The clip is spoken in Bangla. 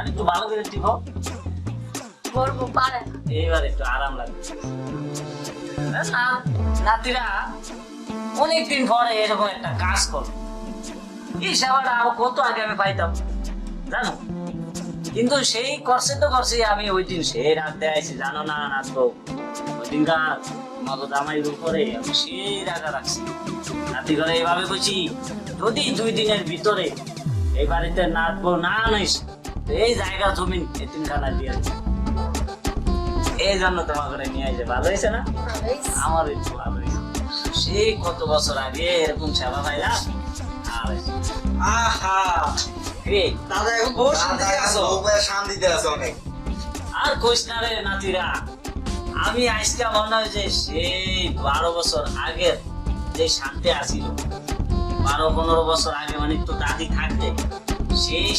আর একটু ভালো করে টিপো বলব পারে এইবার একটু আরাম লাগবে। নাতিরা অনেকদিন পরে এরকম একটা কাজ করো। এই সেবাটা আরও কত আগে আমি পাইতাম জানো? কিন্তু সেই করছে তো করছে আমি ওই দিন সেই রাতে আইছি জানো না নাচবো। ওই দিনকার মতো জামাইয়ের উপরে আমি সেই রাগা রাখছি। নাতি করে এইভাবে কইছি যদি দুই দিনের ভিতরে এই বাড়িতে নাচবো না তো এই জায়গা তুমি এতিমখানা দিয়ে দিবো। এই জন্য তোমার করে নিয়ে আসে ভালো হয়েছে না? আমার একটু ভালো হয়েছে সেই কত বছর আগে এরকম সেবা পাইলাম আর। আহা! দাদা এখন বহু শান্তি আছো। শান্তিতে আছে অনেক। আর কইস না রে নাতিরা আমি আজকে মনে হয় যে সেই বারো বছর আগের যে শান্তি আসিল বারো পনেরো বছর আগে অনেক তো দাদি থাকতে সেই